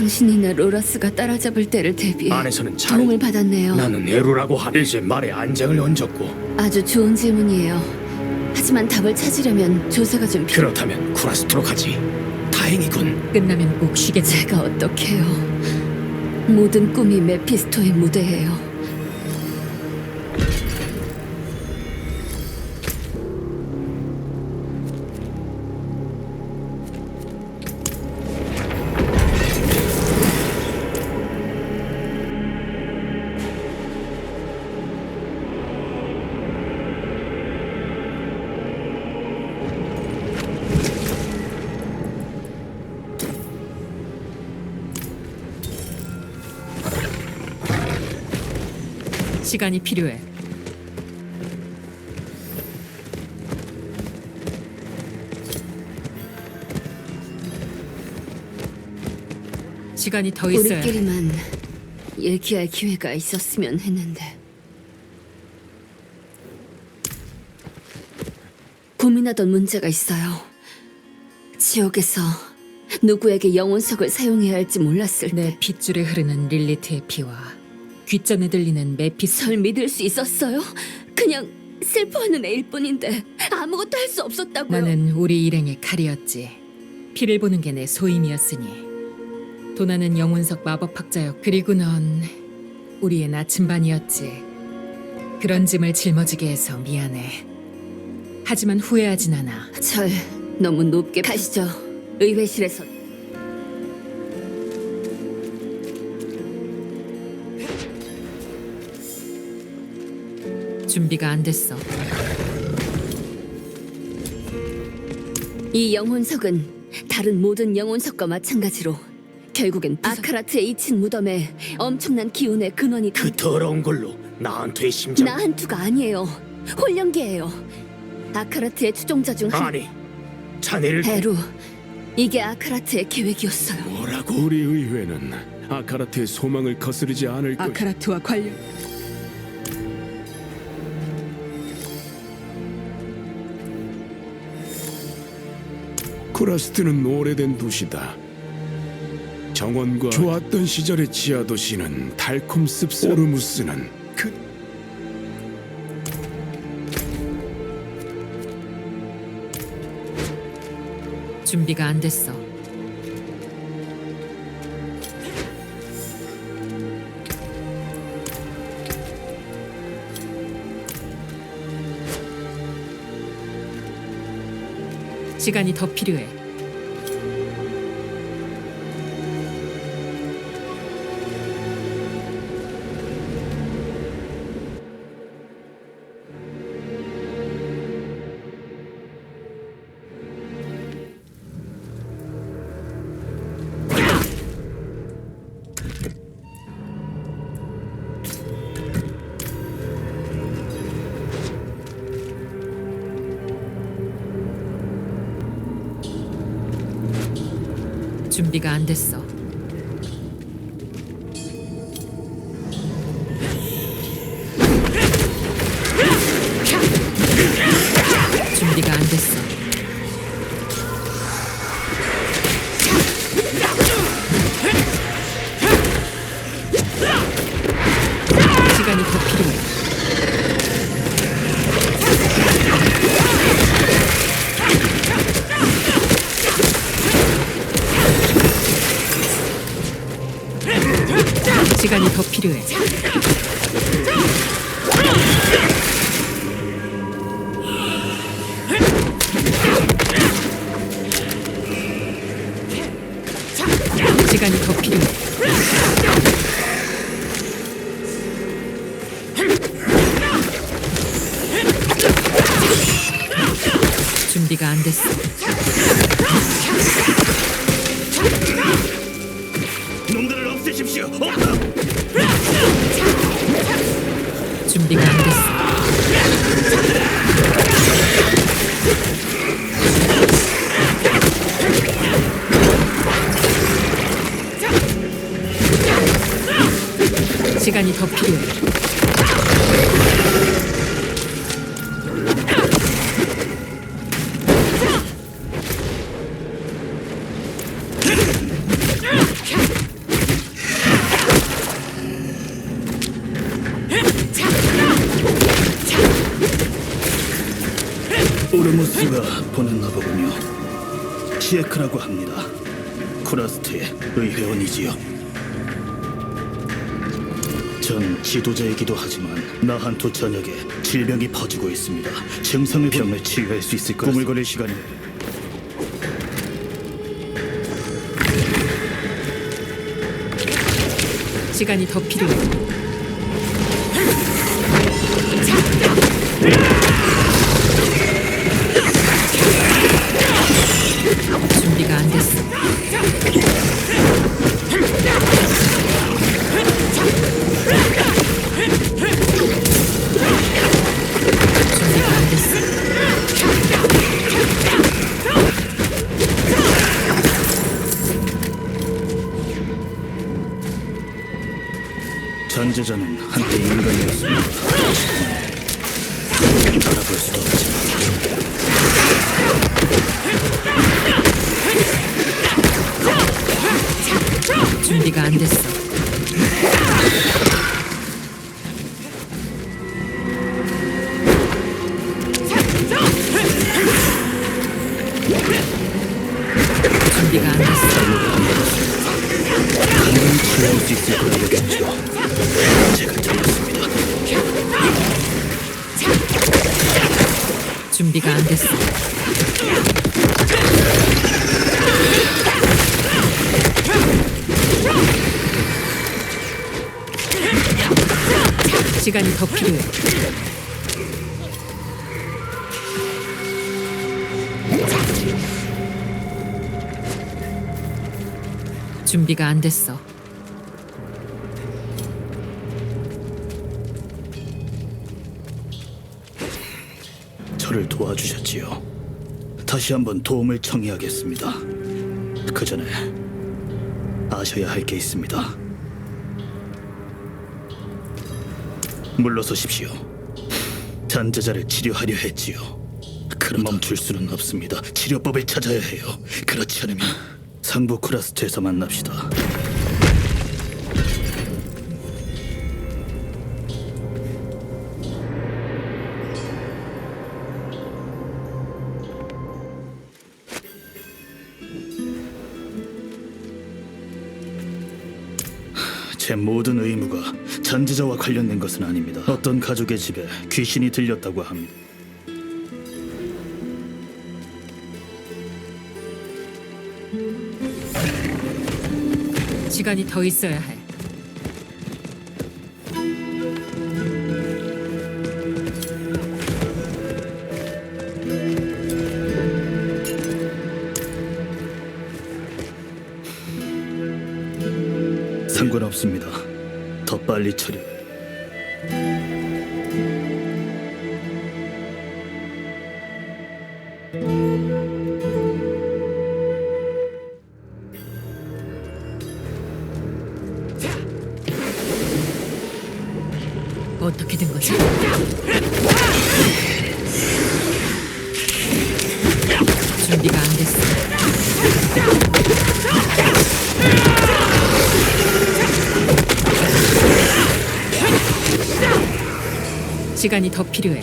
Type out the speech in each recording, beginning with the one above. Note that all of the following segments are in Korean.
당신이나 로라스가 따라잡을 때를 대비해 안에서는 잘 도움을 받았네요. 나는 에루라고 하 이제 말에 안장을 얹었고 아주 좋은 질문이에요. 하지만 답을 찾으려면 조사가 좀 필요. 그렇다면 쿠라스트로 가지 다행이군 끝나면 꼭 쉬겠지. 제가 어떡해요? 모든 꿈이 메피스토의 무대예요. 시간이 필요해. 시간이 더 있어야 해. 우리끼리만 얘기할 기회가 있었으면 했는데. 고민하던 문제가 있어요. 지옥에서 누구에게 영혼석을 사용해야 할지 몰랐을 때 내 핏줄에 흐르는 릴리트의 피와 귓전에 들리는 메피스 절 믿을 수 있었어요? 그냥 슬퍼하는 애일 뿐인데 아무것도 할 수 없었다고요. 나는 우리 일행의 칼이었지. 피를 보는 게 내 소임이었으니. 도나는 영혼석 마법학자였. 그리고 넌 우리의 나침반이었지. 그런 짐을 짊어지게 해서 미안해. 하지만 후회하진 않아. 절 너무 높게 가시죠. 의회실에서 준비가 안 됐어. 이 영혼석은 다른 모든 영혼석과 마찬가지로 결국엔 아카라트의 잊힌 무덤에 엄청난 기운의 근원이 그 더러운 걸로 나한테의 심장 나 한투가 아니에요. 홀령계예요. 아카라트의 추종자 중 한. 아니 자네를 에루, 이게 아카라트의 계획이었어요. 뭐라고 우리 의회는 아카라트의 소망을 거스르지 않을 것. 아카라트와 관련 쿠라스트는 오래된 도시다. 정원과 좋았던 시절의 지하 도시는 달콤 씁쓸. 오르무스는 그 준비가 안 됐어. 시간이 더 필요해. 준비가 안 됐어. 준비가 안 됐어. 시간이 더 필요해. 더 필요해. 시간이 더 필요해. 준비가 안 됐어. 시간이 더 필요해. 시에크라고 합니다. 쿠라스트의 의회원이지요. 전 지도자이기도 하지만 나한토 전역에 질병이 퍼지고 있습니다. 증상을 병을 치유할 수 있을 것 꾸물거릴 시간이 시간이 더 필요해. 준비 전제자는 한때 인간이었습니다. 알아볼 수도 없지만 준비가 안 됐어. 시간이 더 필요해. 준비가 안 됐어. 저를 도와주셨지요. 다시 한번 도움을 청해야겠습니다. 그 전에 아셔야 할 게 있습니다. 물러서십시오. 잔재자를 치료하려 했지요. 그럼 멈출 수는 없습니다. 치료법을 찾아야 해요. 그렇지 않으면 상부 크라스트에서 만납시다. 제 모든 의무가 잔재자와 관련된 것은 아닙니다. 어떤 가족의 집에 귀신이 들렸다고 합니다. 시간이 더 있어야 해. 상관없습니다. 더 빨리 처리. 어떻게 된 거지? 준비가 안 됐어. 시간이 더 필요해.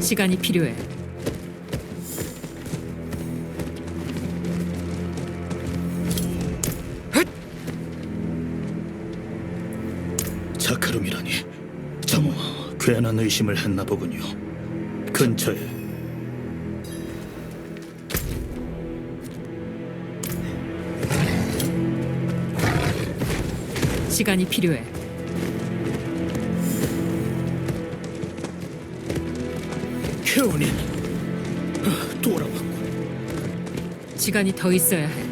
시간이 필요해. 괜한 의심을 했나 보군요. 근처에 시간이 필요해. 케오닌 아, 돌아왔고 시간이 더 있어야 해.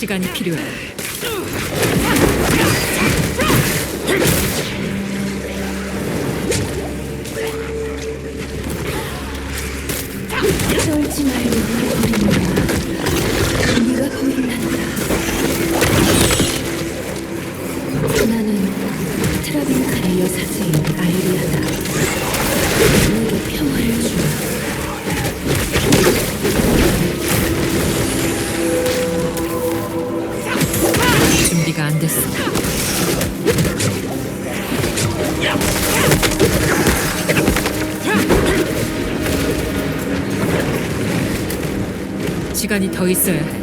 시간이 필요해. 쫄지 말고 우리가 네가 고일난다. 나는 트라빈칼의 여사제인 아이리아다. 시간이 더 있어야 해.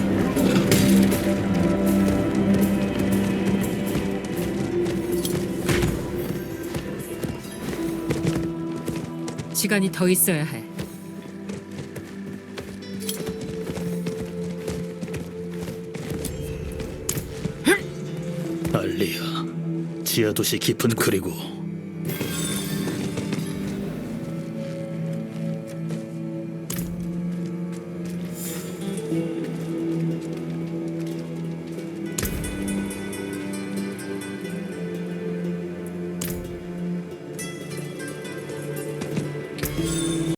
시간이 더 있어야 해. 알리야, 지하도시 깊은 그리고